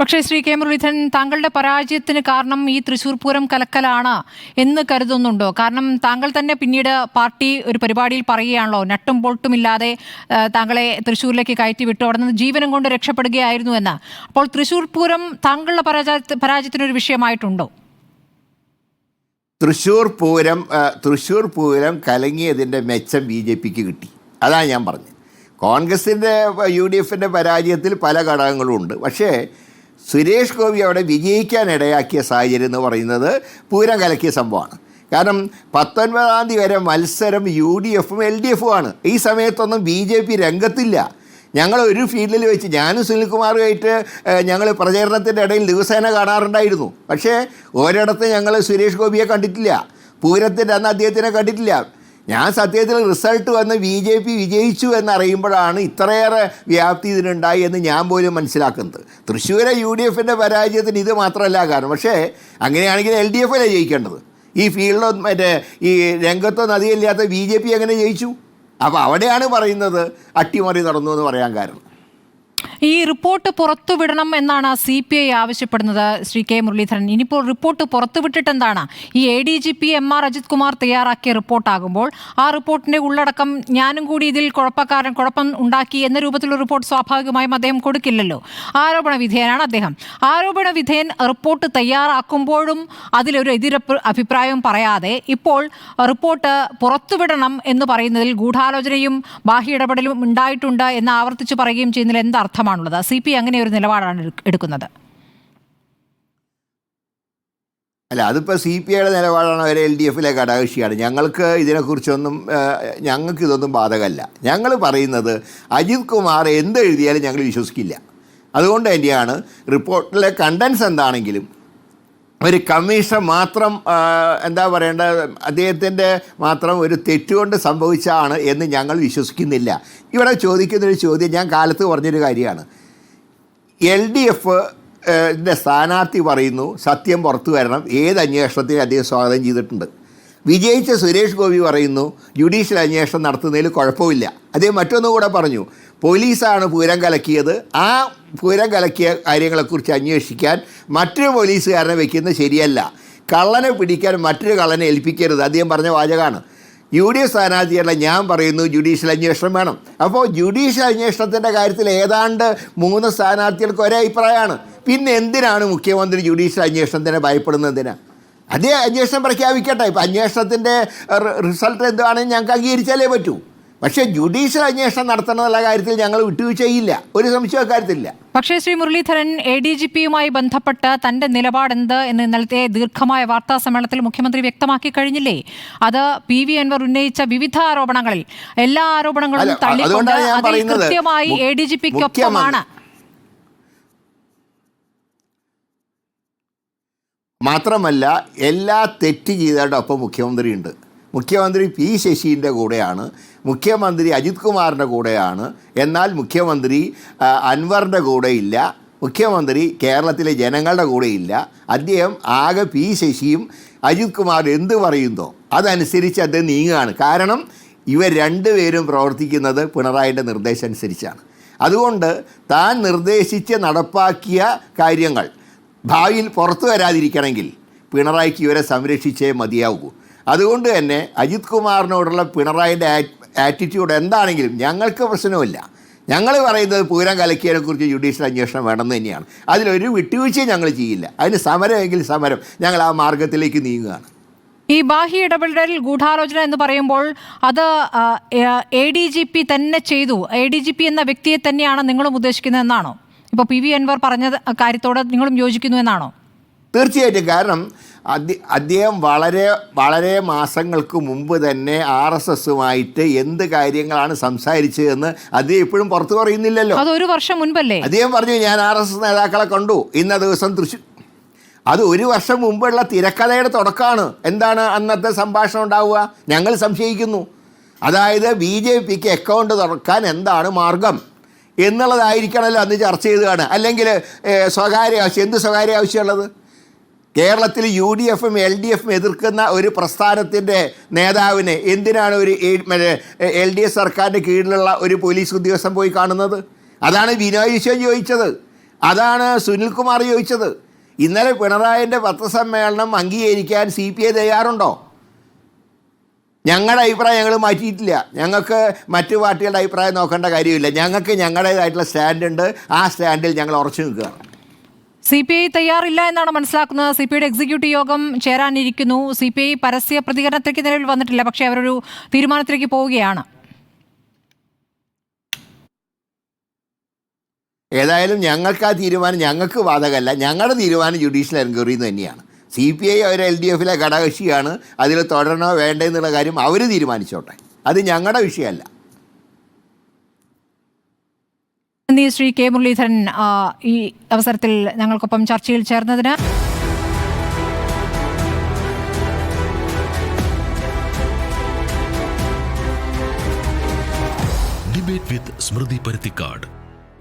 പക്ഷേ ശ്രീ കെ മുരളീധരൻ താങ്കളുടെ പരാജയത്തിന് കാരണം ഈ തൃശൂർ പൂരം കലക്കലാണ് എന്ന് കരുതുന്നുണ്ടോ? കാരണം താങ്കൾ തന്നെ പിന്നീട് പാർട്ടി ഒരു പരിപാടിയിൽ പറയുകയാണല്ലോ നട്ടും പൊട്ടും ഇല്ലാതെ താങ്കളെ തൃശ്ശൂരിലേക്ക് കയറ്റി വിട്ടു. അവിടെ നിന്ന് ജീവനം കൊണ്ട് രക്ഷപ്പെടുകയായിരുന്നു എന്ന്. അപ്പോൾ തൃശൂർ പൂരം താങ്കളുടെ പരാജയ പരാജയത്തിനൊരു വിഷയമായിട്ടുണ്ടോ? തൃശ്ശൂർ പൂരം തൃശ്ശൂർ പൂരം കലങ്ങിയതിന്റെ മെച്ചം ബി ജെ പിക്ക് കിട്ടി. അതാണ് ഞാൻ പറഞ്ഞത്. കോൺഗ്രസിന്റെ യു ഡി എഫിന്റെ പരാജയത്തിൽ പല ഘടകങ്ങളും ഉണ്ട്. പക്ഷേ സുരേഷ് ഗോപി അവിടെ വിജയിക്കാനിടയാക്കിയ സാഹചര്യം എന്ന് പറയുന്നത് പൂരം കലക്കിയ സംഭവമാണ്. കാരണം പത്തൊൻപതാം തീയതി വരെ മത്സരം യു ഡി എഫും എൽ ഡി എഫും ആണ്. ഈ സമയത്തൊന്നും ബി ജെ പി രംഗത്തില്ല. ഞങ്ങൾ ഒരു ഫീൽഡിൽ വെച്ച് ഞാനും സുനിൽകുമാറുമായിട്ട് ഞങ്ങൾ പ്രചരണത്തിന്റെ ഇടയിൽ ദിവസേന കാണാറുണ്ടായിരുന്നു. പക്ഷേ ഒരിടത്ത് ഞങ്ങൾ സുരേഷ് ഗോപിയെ കണ്ടിട്ടില്ല. പൂരത്തിന്റെ അന്ന് അദ്ദേഹത്തിനെ കണ്ടിട്ടില്ല. ഞാൻ സത്യത്തിൽ റിസൾട്ട് വന്ന് ബി ജെ പി വിജയിച്ചു എന്നറിയുമ്പോഴാണ് ഇത്രയേറെ വ്യാപ്തി ഇതിനുണ്ടായി എന്ന് ഞാൻ പോലും മനസ്സിലാക്കുന്നത്. തൃശ്ശൂരെ യു ഡി എഫിന്റെ പരാജയത്തിന് ഇത് മാത്രമല്ല കാരണം. പക്ഷേ അങ്ങനെയാണെങ്കിൽ എൽ ഡി എഫല്ലേ ജയിക്കേണ്ടത്? ഈ ഫീൽഡോ മറ്റേ ഈ രംഗത്തോ നദിയില്ലാത്ത ബി ജെ പി എങ്ങനെ ജയിച്ചു? അപ്പോൾ അവിടെയാണ് പറയുന്നത് അട്ടിമറി നടന്നു എന്ന് പറയാൻ കാരണം. ഈ റിപ്പോർട്ട് പുറത്തുവിടണം എന്നാണ് സി പി ഐ ആവശ്യപ്പെടുന്നത് ശ്രീ കെ മുരളീധരൻ. ഇനിയിപ്പോൾ റിപ്പോർട്ട് പുറത്തുവിട്ടിട്ട് എന്താണ്? ഈ A D G P M R Ajith Kumar തയ്യാറാക്കിയ റിപ്പോർട്ടാകുമ്പോൾ ആ റിപ്പോർട്ടിന്റെ ഉള്ളടക്കം ഞാനും കൂടി ഇതിൽ കുഴപ്പക്കാരൻ കുഴപ്പം ഉണ്ടാക്കി എന്ന രൂപത്തിലുള്ള റിപ്പോർട്ട് സ്വാഭാവികമായും അദ്ദേഹം കൊടുക്കില്ലല്ലോ. ആരോപണ വിധേയനാണ് അദ്ദേഹം. ആരോപണ വിധേയൻ റിപ്പോർട്ട് തയ്യാറാക്കുമ്പോഴും അതിലൊരു എതിര അഭിപ്രായവും പറയാതെ ഇപ്പോൾ റിപ്പോർട്ട് പുറത്തുവിടണം എന്ന് പറയുന്നതിൽ ഗൂഢാലോചനയും ബാഹ്യ ഇടപെടലും ഉണ്ടായിട്ടുണ്ട് എന്ന് ആവർത്തിച്ച് പറയുകയും ചെയ്യുന്നതിൽ എന്ത് അർത്ഥമാണുള്ളത് സി പി അങ്ങനെ ഒരു നിലപാടാണ് എടുക്കുന്നത്. അല്ല അതിപ്പോൾ സി പി ഐയുടെ നിലപാടാണ് അവർ എൽ ഡി എഫിലെ ഘടകകക്ഷിയാണ് ഞങ്ങൾക്ക് ഇതിനെക്കുറിച്ചൊന്നും ഞങ്ങൾക്ക് ഇതൊന്നും ബാധകമല്ല. ഞങ്ങൾ പറയുന്നത് അജിത് കുമാർ എന്ത് എഴുതിയാലും ഞങ്ങൾ വിശ്വസിക്കില്ല. അതുകൊണ്ട് തന്നെയാണ് റിപ്പോർട്ടിലെ കണ്ടൻസ് എന്താണെങ്കിലും ഒരു കമ്മീഷൻ മാത്രം എന്താ പറയേണ്ടത്? അദ്ദേഹത്തിന്റെ മാത്രം ഒരു തെറ്റുകൊണ്ട് സംഭവിച്ചാണ് എന്ന് ഞങ്ങൾ വിശ്വസിക്കുന്നില്ല. ഇവിടെ ചോദിക്കുന്നൊരു ചോദ്യം ഞാൻ കാലത്ത് പറഞ്ഞൊരു കാര്യമാണ്. എൽ ഡി എഫ് സ്ഥാനാർത്ഥി പറയുന്നു സത്യം പുറത്തു വരണം. ഏത് അന്വേഷണത്തിന് അദ്ദേഹം സ്വാഗതം ചെയ്തിട്ടുണ്ട്. വിജയിച്ച സുരേഷ് ഗോപി പറയുന്നു ജുഡീഷ്യൽ അന്വേഷണം നടത്തുന്നതിൽ കുഴപ്പമില്ല. അദ്ദേഹം മറ്റൊന്നും കൂടെ പറഞ്ഞു പോലീസാണ് പൂരം കലക്കിയത്. ആ പൂരം കലക്കിയ കാര്യങ്ങളെക്കുറിച്ച് അന്വേഷിക്കാൻ മറ്റൊരു പോലീസുകാരനെ വയ്ക്കുന്നത് ശരിയല്ല. കള്ളനെ പിടിക്കാൻ മറ്റൊരു കള്ളനെ ഏൽപ്പിക്കരുത്. അദ്ദേഹം പറഞ്ഞ വാചകമാണ്. യു ഡി എഫ് സ്ഥാനാർത്ഥിയല്ല ഞാൻ പറയുന്നു ജുഡീഷ്യൽ അന്വേഷണം വേണം. അപ്പോൾ ജുഡീഷ്യൽ അന്വേഷണത്തിന്റെ കാര്യത്തിൽ ഏതാണ്ട് മൂന്ന് സ്ഥാനാർത്ഥികൾക്ക് ഒരേ അഭിപ്രായമാണ്. പിന്നെ എന്തിനാണ് മുഖ്യമന്ത്രി ജുഡീഷ്യൽ അന്വേഷണത്തിന് ഭയപ്പെടുന്നതിന് അതേ അന്വേഷണം പ്രഖ്യാപിക്കട്ടെ. ഇപ്പം അന്വേഷണത്തിന്റെ റിസൾട്ട് എന്താണെന്ന് ഞങ്ങൾക്ക് അംഗീകരിച്ചാലേ പറ്റൂ. പക്ഷേ ജുഡീഷ്യൽ അന്വേഷണം നടത്തണമെന്നുള്ള കാര്യത്തിൽ ഞങ്ങൾ വിട്ടുവീഴ്ചയില്ല. ഒരു സംശയം കാര്യത്തില്ല പക്ഷേ Shri Muraleedharan A D G പിയുമായി ബന്ധപ്പെട്ട് തന്റെ നിലപാടെന്ത് എന്ന് ഇന്നലത്തെ ദീർഘമായ വാർത്താ സമ്മേളനത്തിൽ മുഖ്യമന്ത്രി വ്യക്തമാക്കി കഴിഞ്ഞില്ലേ? അത് പി വി അൻവർ ഉന്നയിച്ച വിവിധ ആരോപണങ്ങളിൽ എല്ലാ ആരോപണങ്ങളും തള്ളിക്കൊണ്ട് അതിൽ കൃത്യമായി എ ഡി ജി പിക്കൊപ്പമാണ് മാത്രമല്ല എല്ലാ തെറ്റ് ചെയ്തവരുടെ ഒപ്പം മുഖ്യമന്ത്രിയുണ്ട്. മുഖ്യമന്ത്രി പി ശശീന്റെ കൂടെയാണ് മുഖ്യമന്ത്രി അജിത് കുമാറിന്റെ കൂടെയാണ് എന്നാൽ മുഖ്യമന്ത്രി അൻവറിന്റെ കൂടെയില്ല മുഖ്യമന്ത്രി കേരളത്തിലെ ജനങ്ങളുടെ കൂടെയില്ല അദ്ദേഹം ആകെ പി ശശിയും അജിത് കുമാർ എന്ത് പറയുന്നോ അതനുസരിച്ച് അദ്ദേഹം നീങ്ങുകയാണ്. കാരണം ഇവർ രണ്ടുപേരും പ്രവർത്തിക്കുന്നത് പിണറായിന്റെ നിർദ്ദേശം അനുസരിച്ചാണ് അതുകൊണ്ട് താൻ നിർദ്ദേശിച്ച് നടപ്പാക്കിയ കാര്യങ്ങൾ ഭാവിയിൽ പുറത്തു വരാതിരിക്കണമെങ്കിൽ പിണറായിക്ക് ഇവരെ സംരക്ഷിച്ചേ മതിയാവൂ അതുകൊണ്ട് തന്നെ അജിത് കുമാറിനോടുള്ള പിണറായിന്റെ ആറ്റിറ്റ്യൂഡ് എന്താണെങ്കിലും ഞങ്ങൾക്ക് പ്രശ്നമില്ല. ഞങ്ങൾ പറയുന്നത് പൂരം കലക്കിയതിനെക്കുറിച്ച് ജുഡീഷ്യൽ അന്വേഷണം വേണമെന്ന് തന്നെയാണ്. അതിലൊരു വിട്ടുവീഴ്ചയും ഞങ്ങൾ ചെയ്യില്ല. അതിന് സമരമെങ്കിൽ സമരം ഞങ്ങൾ ആ മാർഗത്തിലേക്ക് നീങ്ങുകയാണ്. ഈ ബാഹ്യ ഇടപെടൽ ഗൂഢാലോചന എന്ന് പറയുമ്പോൾ അത് എ ഡി ജി പി തന്നെ ചെയ്തു. എ ഡി ജി പി എന്ന വ്യക്തിയെ തന്നെയാണ് നിങ്ങളും ഉദ്ദേശിക്കുന്നത് എന്നാണോ? ഇപ്പോൾ പി വി അൻവർ പറഞ്ഞ കാര്യത്തോട് നിങ്ങളും യോജിക്കുന്നു എന്നാണോ? തീർച്ചയായിട്ടും കാരണം അദ്ദേ- അദ്ദേഹം വളരെ വളരെ മാസങ്ങൾക്ക് മുമ്പ് തന്നെ ആർ എസ് എസുമായിട്ട് എന്ത് കാര്യങ്ങളാണ് സംസാരിച്ചതെന്ന് അദ്ദേഹം ഇപ്പോഴും പുറത്തു പറയുന്നില്ലല്ലോ. അത് ഒരു വർഷം മുൻപല്ലേ? അദ്ദേഹം പറഞ്ഞു ഞാൻ ആർ എസ് എസ് നേതാക്കളെ കണ്ടു. ഇന്ന ദിവസം തൃശ്ശൂർ അത് ഒരു വർഷം മുമ്പുള്ള തിരക്കഥയുടെ തുടക്കമാണ്. എന്താണ് അന്നത്തെ സംഭാഷണം ഉണ്ടാവുക? ഞങ്ങൾ സംശയിക്കുന്നു. അതായത് ബി ജെ പിക്ക് അക്കൗണ്ട് തുറക്കാൻ എന്താണ് മാർഗം? എന്നുള്ളതായിരിക്കണമല്ലോ അന്ന് ചർച്ച ചെയ്തതാണ്. അല്ലെങ്കിൽ സ്വകാര്യ ആവശ്യം എന്ത് സ്വകാര്യ ആവശ്യമുള്ളത്? കേരളത്തിൽ യു ഡി എഫും എൽ ഡി എഫും എതിർക്കുന്ന ഒരു പ്രസ്ഥാനത്തിന്റെ നേതാവിനെ എന്തിനാണ് ഒരു എൽ ഡി എഫ് സർക്കാരിന്റെ കീഴിലുള്ള ഒരു പോലീസ് ഉദ്യോഗസ്ഥൻ പോയി കാണുന്നത്? അതാണ് വിനോയ് വിശ്വൻ ചോദിച്ചത്. അതാണ് സുനിൽകുമാർ ചോദിച്ചത്. ഇന്നലെ പിണറായിന്റെ പത്രസമ്മേളനം അംഗീകരിക്കാൻ സി പി ഐ തയ്യാറുണ്ടോ? ഞങ്ങളുടെ അഭിപ്രായം ഞങ്ങൾ മാറ്റിയിട്ടില്ല. ഞങ്ങൾക്ക് മറ്റു പാർട്ടികളുടെ അഭിപ്രായം നോക്കേണ്ട കാര്യമില്ല. ഞങ്ങൾക്ക് ഞങ്ങളുടേതായിട്ടുള്ള സ്റ്റാൻഡുണ്ട്. ആ സ്റ്റാൻഡിൽ ഞങ്ങൾ ഉറച്ചു നിൽക്കുക. സി പി ഐ തയ്യാറില്ല എന്നാണ് മനസ്സിലാക്കുന്നത്. സി പി ഐയുടെ എക്സിക്യൂട്ടീവ് യോഗം ചേരാനിരിക്കുന്നു. സി പി ഐ പരസ്യ പ്രതികരണത്തിലേക്ക് നിലവിൽ വന്നിട്ടില്ല. പക്ഷേ അവരൊരു തീരുമാനത്തിലേക്ക് പോവുകയാണ്. ഏതായാലും ഞങ്ങൾക്ക് ആ തീരുമാനം ഞങ്ങൾക്ക് ബാധകമല്ല ഞങ്ങളുടെ തീരുമാനം ജുഡീഷ്യൽ എൻക്വയറി തന്നെയാണ്. സി പി ഐ അവർ എൽ ഡി എഫിലെ ഘടകകക്ഷിയാണ്. അതിൽ തുടരണോ വേണ്ടേ എന്നുള്ള കാര്യം അവർ തീരുമാനിച്ചോട്ടെ. അത് ഞങ്ങളുടെ വിഷയമല്ല. നന്ദി ശ്രീ കെ മുരളീധരൻ ഈ അവസരത്തിൽ ഞങ്ങൾക്കൊപ്പം ചർച്ചയിൽ ചേർന്നതിന് ഡിബേറ്റ് വിത്ത് സ്മൃതി പരുത്തിക്കാട്